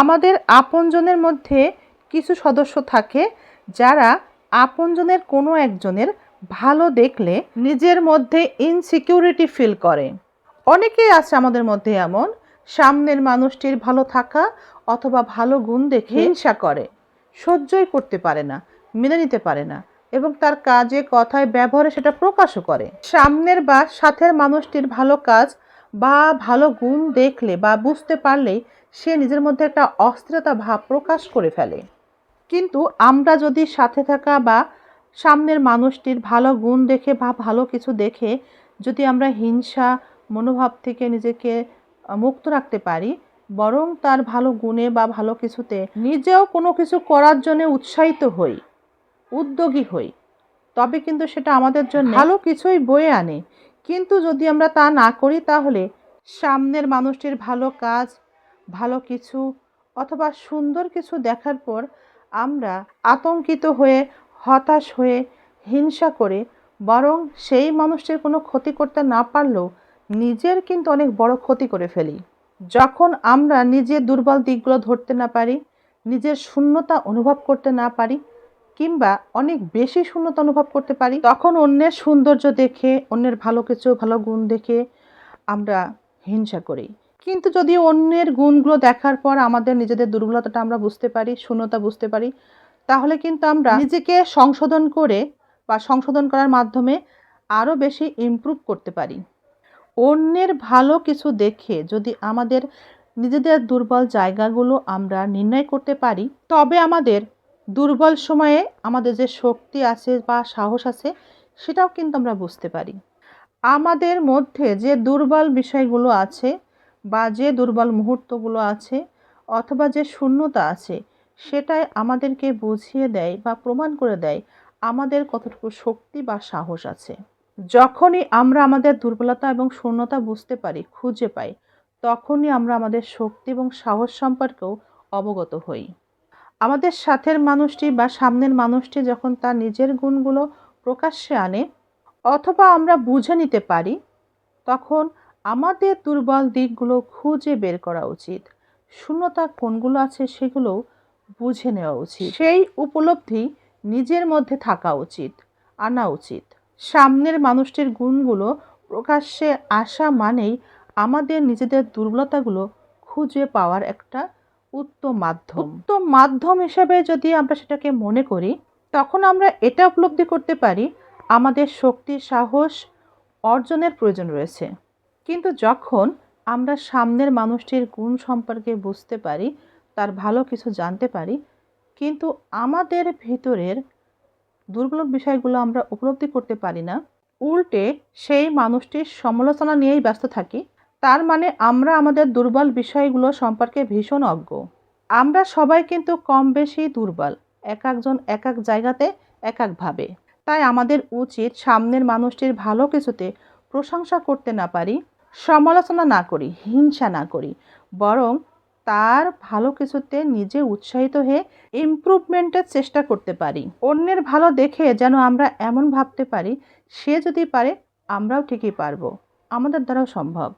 আমাদের আপনজনের মধ্যে কিছু সদস্য থাকে যারা আপনজনের কোনো একজনের ভালো দেখলে নিজের মধ্যে ইনসিকিউরিটি ফিল করে। অনেকেই আছে আমাদের মধ্যে এমন সামনের মানুষটির ভালো থাকা অথবা ভালো গুণ দেখে হিংসা করে সহ্যই করতে পারে না মেনে নিতে পারে না এবং তার কাজে কথায় ব্যবহারে সেটা প্রকাশও করে। সামনের বা সাথের মানুষটির ভালো কাজ বা ভালো গুণ দেখলে বা বুঝতে পারলেই সে নিজের মধ্যে একটা অস্থিরতা ভাব প্রকাশ করে ফেলে। কিন্তু আমরা যদি সাথে থাকা বা সামনের মানুষটির ভালো গুণ দেখে বা ভালো কিছু দেখে যদি আমরা হিংসা মনোভাব থেকে নিজেকে মুক্ত রাখতে পারি বরং তার ভালো গুণে বা ভালো কিছুতে নিজেও কোনো কিছু করার জন্য উৎসাহিত হই উদ্যোগী হই তবে কিন্তু সেটা আমাদের জন্য ভালো কিছুই বয়ে আনে। কিন্তু যদি আমরা তা না করি তাহলে সামনের মানুষটির ভালো কাজ, ভালো কিছু অথবা সুন্দর কিছু দেখার পর আমরা আতঙ্কিত হয়ে, হতাশ হয়ে, হিংসা করে বরং সেই মানুষটির কোনো ক্ষতি করতে না পারলেও নিজের কিন্তু অনেক বড় ক্ষতি করে ফেলি। যখন আমরা নিজের দুর্বল দিকগুলো ধরতে না পারি, নিজের শূন্যতা অনুভব করতে না পারি কিংবা অনেক বেশি শূন্যতা অনুভব করতে পারি। তখন অন্যের সৌন্দর্য দেখে, অন্যের ভালো কিছু, ভালো গুণ দেখে আমরা হিংসা করি। কিন্তু যদি অন্যের গুণগুলো দেখার পর আমাদের নিজেদের দুর্বলতাটা আমরা বুঝতে পারি, শূন্যতা বুঝতে পারি, তাহলে কিন্তু আমরা নিজেকে সংশোধন করে বা সংশোধন করার মাধ্যমে আরও বেশি ইমপ্রুভ করতে পারি। অন্যের ভালো কিছু দেখে যদি আমাদের নিজেদের দুর্বল জায়গাগুলো আমরা নির্ণয় করতে পারি, তবে আমাদের দুর্বল সময়ে আমাদের যে শক্তি আছে বা সাহস আছে, সেটাও কিন্তু আমরা বুঝতে পারি। আমাদের মধ্যে যে দুর্বল বিষয়গুলো আছে বা যে দুর্বল মুহূর্তগুলো আছে অথবা যে শূন্যতা আছে, সেটাই আমাদেরকে বুঝিয়ে দেয় বা প্রমাণ করে দেয় আমাদের কতটুকু শক্তি বা সাহস আছে। যখনই আমরা আমাদের দুর্বলতা এবং শূন্যতা বুঝতে পারি, খুঁজে পাই, তখনই আমরা আমাদের শক্তি এবং সাহস সম্পর্কেও অবগত হই। আমাদের সাথের মানুষটি বা সামনের মানুষটি যখন তার নিজের গুণগুলো প্রকাশ্যে আনে অথবা আমরা বুঝে নিতে পারি, তখন আমাদের দুর্বল দিকগুলো খুঁজে বের করা উচিত। শূন্যতা কোনগুলো আছে সেগুলো বুঝে নেওয়া উচিত। সেই উপলব্ধি নিজের মধ্যে থাকা উচিত, আনা উচিত। সামনের মানুষটির গুণগুলো প্রকাশ্যে আসা মানেই আমাদের নিজেদের দুর্বলতাগুলো খুঁজে পাওয়ার একটা উত্তম মাধ্যম। উত্তম মাধ্যম হিসেবে যদি আমরা সেটাকে মনে করি, তখন আমরা এটা উপলব্ধি করতে পারি, আমাদের শক্তি, সাহস অর্জনের প্রয়োজন রয়েছে। কিন্তু যখন আমরা সামনের মানুষটির গুণ সম্পর্কে বুঝতে পারি, তার ভালো কিছু জানতে পারি, কিন্তু আমাদের ভিতরের দুর্বল বিষয়গুলো আমরা উপলব্ধি করতে পারি না, উল্টে সেই মানুষটির সমালোচনা নিয়েই ব্যস্ত থাকি। তার মানে আমরা আমাদের দুর্বল বিষয়গুলো সম্পর্কে ভীষণ অজ্ঞ। আমরা সবাই কিন্তু কম বেশি দুর্বল, এক একজন এক এক জায়গাতে এক একভাবে তাই আমাদের উচিত সামনের মানুষটির ভালো কিছুতে প্রশংসা করতে না পারি, সমালোচনা না করি, হিংসা না করি, বরং তার ভালো কিছুতে নিজে উৎসাহিত হয়ে ইমপ্রুভমেন্টের চেষ্টা করতে পারি। অন্যের ভালো দেখে যেন আমরা এমন ভাবতে পারি, সে যদি পারে আমরাও ঠিকই পারব। আমাদের দ্বারাও সম্ভব।